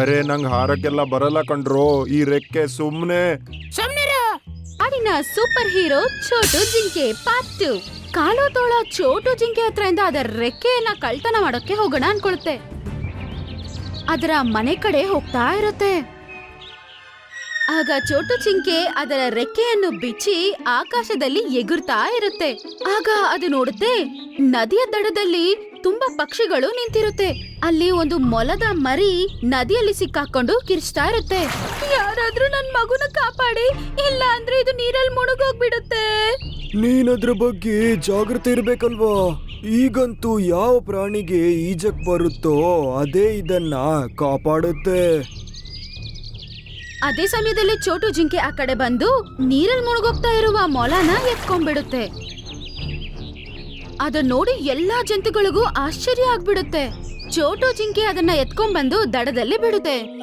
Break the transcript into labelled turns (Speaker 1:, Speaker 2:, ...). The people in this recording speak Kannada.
Speaker 1: ಅರೆ, ನಂಗ್ ಹಾರಕ್ಕೆಲ್ಲ ಬರಲ್ಲ ಕಣ್ರೋ. ಈ ರೆಕ್ಕೆ ಸುಮ್ನೆ.
Speaker 2: ಅಡಿನ ಸೂಪರ್ ಹೀರೋ ಚೋಟು ಜಿಂಕೆ ಪಾತ್ತು ಕಾಲು ತೋಳ ಚೋಟು ಜಿಂಕೆ ಹತ್ರದಿಂದ ಅದರ ರೆಕ್ಕೆಯನ್ನ ಕಳ್ತನ ಮಾಡೋಕೆ ಹೋಗೋಣ ಅನ್ಕೊಳುತ್ತೆ. ಅದರ ಮನೆ ಕಡೆ ಹೋಗ್ತಾ ಇರುತ್ತೆ. ಆಗ ಚೋಟು ಚಿಂಕೆ ಅದರ ರೆಕ್ಕೆಯನ್ನು ಬಿಚ್ಚಿ ಆಕಾಶದಲ್ಲಿ ಎಗುರ್ತಾ ಇರುತ್ತೆ. ಆಗ ಅದು ನೋಡುತ್ತೆ, ನದಿಯ ದಡದಲ್ಲಿ ತುಂಬಾ ಪಕ್ಷಿಗಳು ನಿಂತಿರುತ್ತೆ. ಅಲ್ಲಿ ಒಂದು ಮೊಲದ ಮರಿ ನದಿಯಲ್ಲಿ ಸಿಕ್ಕಾಕೊಂಡು ಕಿರ್ಚ್ತಾ ಇರುತ್ತೆ. ಯಾರಾದ್ರೂ ನನ್ ಮಗುನ ಕಾಪಾಡಿ ಇಲ್ಲ ಅಂದ್ರೆ ಇದು ನೀರಲ್ಲಿ ಮುಳುಗೋಗ್ಬಿಡುತ್ತೆ.
Speaker 3: ನೀನದ್ರ ಬಗ್ಗೆ ಜಾಗೃತಿ ಇರ್ಬೇಕಲ್ವಾ? ಈಗಂತೂ ಯಾವ ಪ್ರಾಣಿಗೆ ಈಜಕ್ ಬರುತ್ತೋ ಅದೇ ಇದನ್ನ ಕಾಪಾಡುತ್ತೆ.
Speaker 2: ಅದೇ ಸಮಯದಲ್ಲಿ ಚೋಟು ಜಿಂಕೆ ಆ ಕಡೆ ಬಂದು ನೀರಲ್ಲಿ ಮುಳುಗೋಗ್ತಾ ಇರುವ ಮೊಲನ ಎತ್ಕೊಂಡ್ಬಿಡುತ್ತೆ. ಅದನ್ನ ನೋಡಿ ಎಲ್ಲಾ ಜಂತುಗಳಿಗೂ ಆಶ್ಚರ್ಯ ಆಗ್ಬಿಡುತ್ತೆ. ಚೋಟು ಜಿಂಕೆ ಅದನ್ನ ಎತ್ಕೊಂಡ್ಬಂದು ದಡದಲ್ಲಿ ಬಿಡುತ್ತೆ.